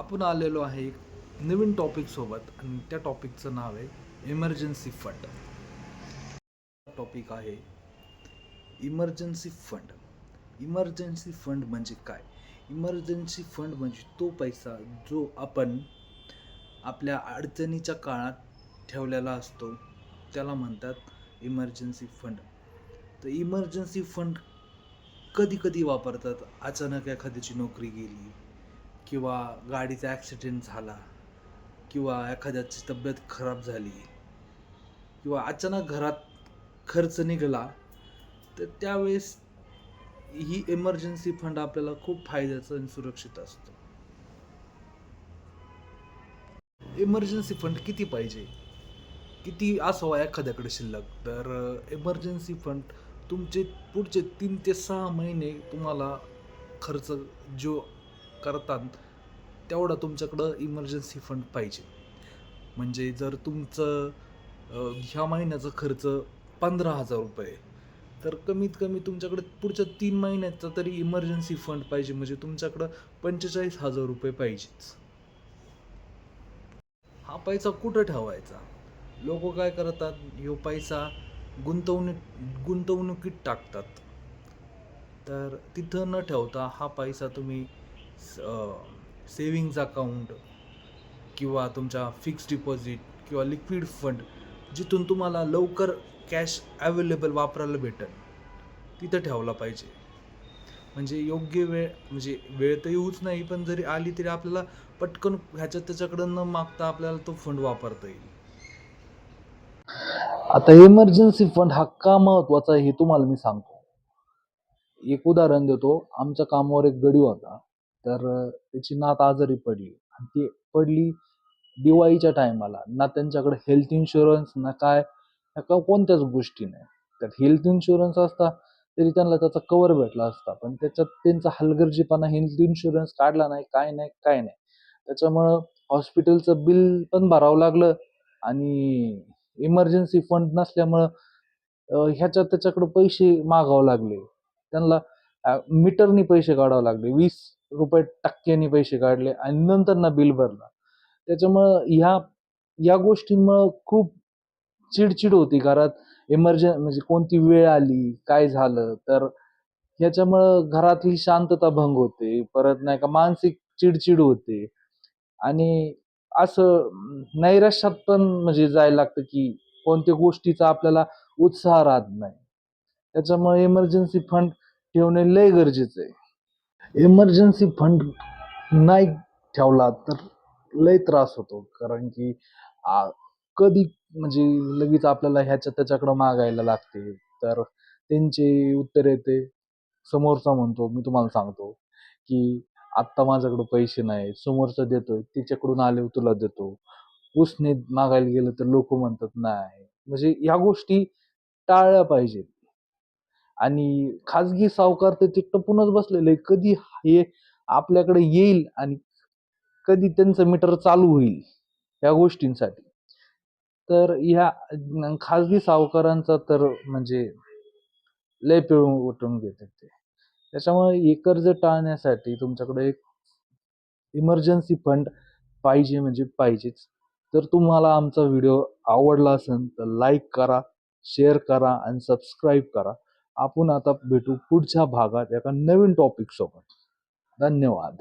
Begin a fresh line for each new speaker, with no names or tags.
आपण आलेलो आहे एक नवीन टॉपिकसोबत आणि त्या टॉपिकचं नाव आहे इमर्जन्सी फंड टॉपिक आहे इमर्जन्सी फंड इमर्जन्सी फंड म्हणजे काय? इमर्जन्सी फंड म्हणजे तो पैसा जो आपण आपल्या अडचणीच्या काळात ठेवलेला असतो त्याला म्हणतात इमर्जन्सी फंड तर इमर्जन्सी फंड कधी कधी वापरतात. अचानक एखाद्याची नोकरी गेली किंवा गाडीचा ॲक्सिडेंट झाला किंवा एखाद्याची तब्येत खराब झाली किंवा अचानक घरात खर्च निघाला तर त्यावेळेस ही इमर्जन्सी फंड आपल्याला खूप फायद्याचं आणि सुरक्षित असतो. इमर्जन्सी फंड किती पाहिजे? किती असावा एखाद्याकडे शिल्लक? तर इमर्जन्सी फंड तुमचे पुढचे तीन ते सहा महिने तुम्हाला खर्च जो करतात तेवढा तुमच्याकडं इमर्जन्सी फंड पाहिजे. म्हणजे जर तुमचं ह्या महिन्याचा खर्च पंधरा हजार रुपये तर कमीत कमी तुमच्याकडे पुढच्या तीन महिन्याचा तरी इमर्जन्सी फंड पाहिजे म्हणजे तुमच्याकडं पंचेचाळीस हजार रुपये पाहिजेच. हा पैसा कुठं ठेवायचा? लोक काय करतात? ह्यो पैसा गुंतवणूक गुंतवणुकीत टाकतात. तर तिथं न ठेवता हा पैसा तुम्ही सेविंग्ज अकाउंट किंवा तुमच्या फिक्स डिपॉझिट किंवा लिक्विड फंड जिथून तुम्हाला लवकर कॅश अवेलेबल वापरायला भेटेल तिथं ठेवला पाहिजे. म्हणजे योग्य वेळ म्हणजे वेळ तर येऊच नाही पण जरी आली तरी आपल्याला पटकन ह्याच्यात त्याच्याकडं न मागता आपल्याला तो फंड वापरता येईल. आता इमर्जन्सी फंड हा का महत्त्वाचा आहे हे तुम्हाला मी सांगतो. एक उदाहरण देतो. आमच्या कामावर एक गडी होता. तर त्याची नात आजारी पडली. आणि ती पडली दिवाळीच्या टायमाला. ना त्यांच्याकडे हेल्थ इन्शुरन्स ना काय ना का कोणत्याच गोष्टी नाही त्यात हेल्थ इन्शुरन्स असता तरी त्यांना त्याचा कवर भेटला असता. पण त्याच्यात त्यांचा हलगर्जीपणा हेल्थ इन्शुरन्स काढला नाही काय नाही काय नाही. त्याच्यामुळं हॉस्पिटलचं बिल पण भरावं लागलं आणि इमर्जन्सी फंड नसल्यामुळं ह्याच्यात त्याच्याकडे पैसे मागावं लागले. त्यांना मीटरनी पैसे काढावे लागले. वीस रुपये टक्क्यांनी पैसे काढले आणि नंतर ना बिल भरला. त्याच्यामुळं ह्या या गोष्टींमुळं खूप चिडचिड होती घरात. इमर्जन म्हणजे कोणती वेळ आली काय झालं? तर ह्याच्यामुळं घरातली शांतता भंग होते. परत नाही का मानसिक चिडचिड होते. आणि असं नैराश्यात पण म्हणजे जायला लागतं की कोणत्या गोष्टीचा आपल्याला उत्साह राहत नाही. त्याच्यामुळे इमर्जन्सी फंड ठेवणे लय गरजेचं आहे. इमर्जन्सी फंड नाही ठेवला तर लय त्रास होतो. कारण की कधी म्हणजे लगेच आपल्याला ह्याच्या त्याच्याकडं मागायला लागते. तर त्यांचे उत्तर येते. समोरचा म्हणतो मी तुम्हाला सांगतो की आत्ता माझ्याकडं पैसे नाही. समोरचा देतोय. त्याच्याकडून आले तुला देतो. उसने मागायला गेलं तर लोक म्हणतात नाही. म्हणजे ह्या गोष्टी टाळल्या पाहिजेत. आणि खाजगी सावकार तर ते टपूनच बसलेले कधी हे आपल्याकडे येईल आणि कधी त्यांचं मीटर चालू होईल या गोष्टींसाठी. तर ह्या खाजगी सावकारांचा तर म्हणजे लय पिळून उठून घेतात ते. त्याच्यामुळे हे कर्ज टाळण्यासाठी तुमच्याकडे एक इमर्जन्सी फंड पाहिजे म्हणजे पाहिजेच. तर तुम्हाला आमचा व्हिडिओ आवडला असेल तर लाईक करा शेअर करा आणि सबस्क्राईब करा. आपण आता भेटू पुढच्या भागात एका नवीन टॉपिक सोबत. धन्यवाद.